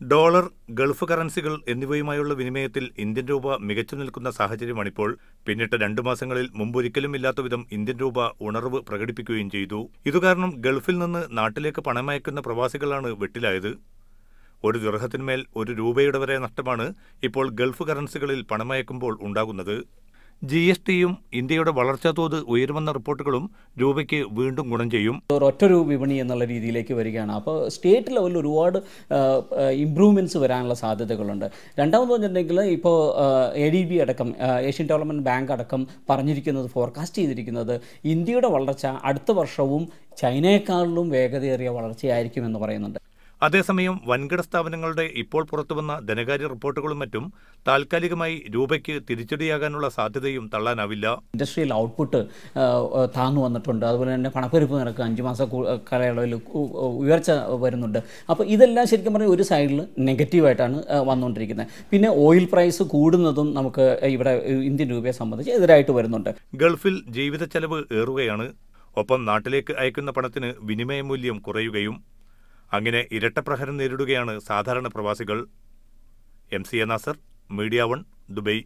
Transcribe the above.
Dollar Gulf കറൻസികൾ എന്നിവയുമായുള്ള വിനിമയത്തിൽ ഇന്ത്യൻ രൂപ മികച്ചു നിൽക്കുന്ന സാഹചര്യമാണിപ്പോൾ. പിന്നിട്ട രണ്ടു മാസങ്ങളിൽ മുമ്പൊരിക്കലും ഇല്ലാത്ത വിധം ഇന്ത്യൻ രൂപ ഉണർവ് പ്രകടിപ്പിക്കുകയും ചെയ്തു. ഇതുകാരണം ഗൾഫിൽ നിന്ന് നാട്ടിലേക്ക് പണമയക്കുന്ന പ്രവാസികളാണ് വെട്ടിലായത്. ഒരു ദുർഹത്തിന്മേൽ ഒരു രൂപയുടെ വരെ നഷ്ടമാണ് ഇപ്പോൾ ഗൾഫ് കറൻസികളിൽ പണമയക്കുമ്പോൾ ഉണ്ടാകുന്നത്. ജി എസ് ടിയും ഇന്ത്യയുടെ വളർച്ചാ തോത് ഉയരുമെന്ന റിപ്പോർട്ടുകളും രൂപയ്ക്ക് വീണ്ടും ഗുണം ചെയ്യും. ഒറ്റ രൂപ വിപണി എന്നുള്ള രീതിയിലേക്ക് വരികയാണ്. അപ്പോൾ സ്റ്റേറ്റ് ലെവലിൽ ഒരുപാട് ഇമ്പ്രൂവ്മെന്റ്സ് വരാനുള്ള സാധ്യതകളുണ്ട്. രണ്ടാമത് പറഞ്ഞിട്ടുണ്ടെങ്കിൽ ഇപ്പോൾ എ ഡി ബി അടക്കം ഏഷ്യൻ ഡെവലപ്മെന്റ് ബാങ്ക് അടക്കം പറഞ്ഞിരിക്കുന്നത് ഫോർകാസ്റ്റ് ചെയ്തിരിക്കുന്നത് ഇന്ത്യയുടെ വളർച്ച അടുത്ത വർഷവും ചൈനയെക്കാളിലും വേഗതയേറിയ വളർച്ചയായിരിക്കും എന്ന് പറയുന്നുണ്ട്. അതേസമയം വൻകിട സ്ഥാപനങ്ങളുടെ ഇപ്പോൾ പുറത്തുവന്ന ധനകാര്യ റിപ്പോർട്ടുകളും മറ്റും താൽക്കാലികമായി രൂപയ്ക്ക് തിരിച്ചടിയാകാനുള്ള സാധ്യതയും തള്ളാനാവില്ല. ഇൻഡസ്ട്രിയൽ ഔട്ട്പുട്ട് താന്നു വന്നിട്ടുണ്ട്. അതുപോലെ തന്നെ പണപ്പെരുപ്പ് നിരക്ക് അഞ്ച് മാസ കാലയളവിൽ ഉയർച്ച വരുന്നുണ്ട്. അപ്പോൾ ഇതെല്ലാം ശരിക്കും പറഞ്ഞാൽ ഒരു സൈഡിൽ നെഗറ്റീവായിട്ടാണ് വന്നുകൊണ്ടിരിക്കുന്നത്. പിന്നെ ഓയിൽ പ്രൈസ് കൂടുന്നതും നമുക്ക് ഇവിടെ ഇന്ത്യൻ രൂപയെ സംബന്ധിച്ച് എതിരായിട്ട് വരുന്നുണ്ട്. ഗൾഫിൽ ജീവിത ചെലവ് ഏറുകയാണ്. ഒപ്പം നാട്ടിലേക്ക് അയക്കുന്ന പണത്തിന് വിനിമയ മൂല്യം കുറയുകയും അങ്ങനെ ഇരട്ടപ്രഹരം നേരിടുകയാണ് സാധാരണ പ്രവാസികൾ. M C A Nasar media one Dubai.